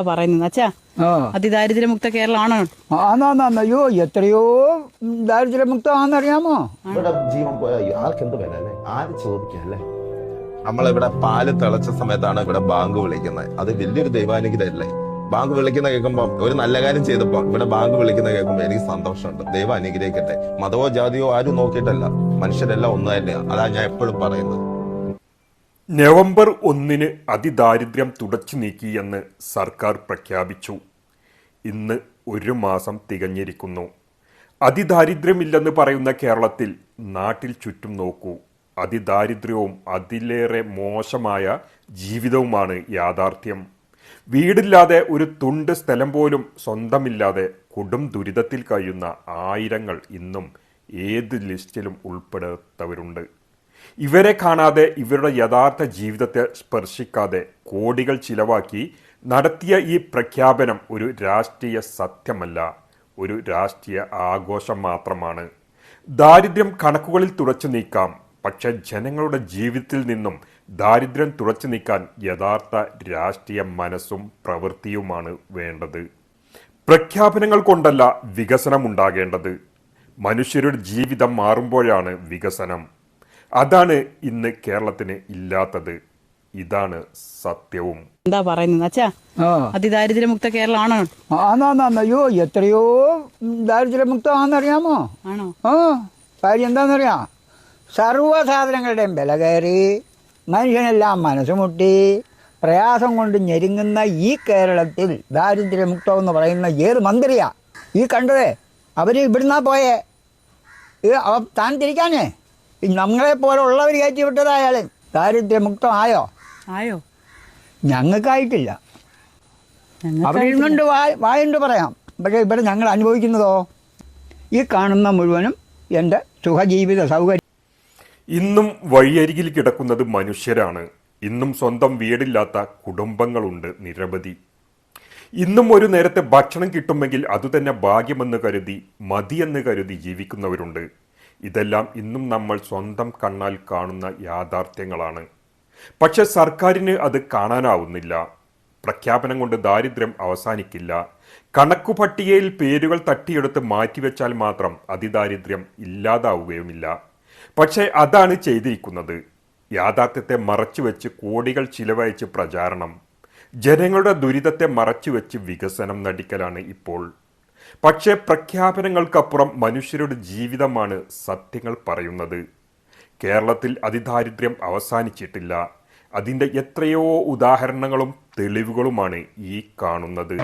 പറയുന്നത്. അച്ഛാ അതിദാരിദ്ര്യമുക്ത കേരളമാണോ? അയ്യോ എത്രയോ ദാരിദ്ര്യമുക്തമാണെന്നറിയാമോ? ഇവിടെ ജീവൻ വില അല്ലേ? ആര് ചോദിക്കല്ലേ നമ്മളിവിടെ പാൽ തിളച്ച സമയത്താണ് ഇവിടെ ബാങ്ക് വിളിക്കുന്നത്. അത് വലിയൊരു ദൈവാനുഗ്രഹമല്ലേ? ബാങ്ക് വിളിക്കുന്ന കേൾക്കുമ്പോ ഒരു നല്ല കാര്യം ചെയ്തപ്പോ ഇവിടെ ബാങ്ക് വിളിക്കുന്ന കേൾക്കുമ്പോ എനിക്ക് സന്തോഷമുണ്ട്. ദൈവം അനുഗ്രഹിക്കട്ടെ. മതമോ ജാതിയോ ആരും നോക്കിയിട്ടല്ല. മനുഷ്യരെല്ലാം ഒന്നു തന്നെയാണ് അതാ ഞാൻ എപ്പോഴും പറയുന്നത്. നവംബർ ഒന്നിന് അതിദാരിദ്ര്യം തുടച്ചു നീക്കിയെന്ന് സർക്കാർ പ്രഖ്യാപിച്ചു. ഇന്ന് ഒരു മാസം തികഞ്ഞിരിക്കുന്നു. അതിദാരിദ്ര്യമില്ലെന്ന് പറയുന്ന കേരളത്തിൽ നാട്ടിൽ ചുറ്റും നോക്കൂ. അതിദാരിദ്ര്യവും അതിലേറെ മോശമായ ജീവിതവുമാണ് യാഥാർത്ഥ്യം. വീടില്ലാതെ ഒരു തുണ്ട് സ്ഥലം പോലും സ്വന്തമില്ലാതെ കൊടും ദുരിതത്തിൽ കഴിയുന്ന ആയിരങ്ങൾ ഇന്നും ഏത് ലിസ്റ്റിലും ഉൾപ്പെടാത്തവരുണ്ട്. ഇവരെ കാണാതെ ഇവരുടെ യഥാർത്ഥ ജീവിതത്തെ സ്പർശിക്കാതെ കോടികൾ ചിലവാക്കി നടത്തിയ ഈ പ്രഖ്യാപനം ഒരു രാഷ്ട്രീയ സത്യമല്ല ഒരു രാഷ്ട്രീയ ആഘോഷം മാത്രമാണ്. ദാരിദ്ര്യം കണക്കുകളിൽ തുടച്ചു നീക്കാം പക്ഷെ ജനങ്ങളുടെ ജീവിതത്തിൽ നിന്നും ദാരിദ്ര്യം തുടച്ചു നീക്കാൻ യഥാർത്ഥ രാഷ്ട്രീയ മനസ്സും പ്രവൃത്തിയുമാണ് വേണ്ടത്. പ്രഖ്യാപനങ്ങൾ കൊണ്ടല്ല വികസനം ഉണ്ടാകേണ്ടത്. മനുഷ്യരുടെ ജീവിതം മാറുമ്പോഴാണ് വികസനം. അതാണ് ഇന്ന് കേരളത്തിന് ഇല്ലാത്തത്. ഇതാണ് സത്യവും. എന്താ പറയുന്നത് അച്ഛാ ആ. അതിദാരിദ്ര്യമുക്ത കേരളമാണോ. ആന്നാന്ന് അയ്യോ എത്രയോ ദാരിദ്ര്യമുക്തമാണെന്നറിയാമോ? ആണോ? ആ. കാര്യം എന്താണെന്നറിയാം സർവസാധനങ്ങളുടെയും വില കയറി മനുഷ്യനെല്ലാം മനസ്സുമുട്ടി പ്രയാസം കൊണ്ട് ഞെരുങ്ങുന്ന ഈ കേരളത്തിൽ ദാരിദ്ര്യമുക്തം എന്ന് പറയുന്ന ഏത് മന്ത്രിയാ? ഈ കണ്ടതേ അവർ ഇവിടുന്നാ പോയേ? താൻ തിരിക്കാനേ? നമ്മളെ പോലെ ഉള്ളവർ കയറ്റി വിട്ടതായാൽ ദാരിദ്ര്യമുക്തമായോ? ആയോ? ഞങ്ങൾക്കായിട്ടില്ല. ഞങ്ങൾക്ക് അവിടെ ഇരുന്നുണ്ട് വായ വായുണ്ട് പറയാം. പക്ഷേ ഇവിടെ ഞങ്ങൾ അനുഭവിക്കുന്നതോ? ഈ കാണുന്ന മുഴുവനും എന്റെ സുഖജീവിത സൗകര്യം ഇന്നും വഴിയരികിൽ കിടക്കുന്നത് മനുഷ്യരാണ്. ഇന്നും സ്വന്തം വീടില്ലാത്ത കുടുംബങ്ങളുണ്ട് നിരവധി. ഇന്നും ഒരു നേരത്തെ ഭക്ഷണം കിട്ടുമെങ്കിൽ അതുതന്നെ ഭാഗ്യമെന്ന് കരുതി മതിയെന്ന് കരുതി ജീവിക്കുന്നവരുണ്ട്. ഇതെല്ലാം ഇന്നും നമ്മൾ സ്വന്തം കണ്ണാൽ കാണുന്ന യാഥാർത്ഥ്യങ്ങളാണ്. പക്ഷെ സർക്കാരിന് അത് കാണാനാവുന്നില്ല. പ്രഖ്യാപനം കൊണ്ട് ദാരിദ്ര്യം അവസാനിക്കില്ല. കണക്കു പട്ടികയിൽ പേരുകൾ തട്ടിയെടുത്ത് മാറ്റിവെച്ചാൽ മാത്രം അതിദാരിദ്ര്യം ഇല്ലാതാവുകയുമില്ല. പക്ഷേ അതാണ് ചെയ്തിരിക്കുന്നത്. യാഥാർത്ഥ്യത്തെ മറച്ചുവെച്ച് കോടികൾ ചിലവഴിച്ച് പ്രചാരണം. ജനങ്ങളുടെ ദുരിതത്തെ മറച്ചുവെച്ച് വികസനം നടിക്കലാണ് ഇപ്പോൾ. പക്ഷേ പ്രഖ്യാപനങ്ങൾക്കപ്പുറം മനുഷ്യരുടെ ജീവിതമാണ് സത്യങ്ങൾ പറയുന്നത്. കേരളത്തിൽ അതിദാരിദ്ര്യം അവസാനിച്ചിട്ടില്ല. അതിന്റെ എത്രയോ ഉദാഹരണങ്ങളും തെളിവുകളുമാണ് ഈ കാണുന്നത്.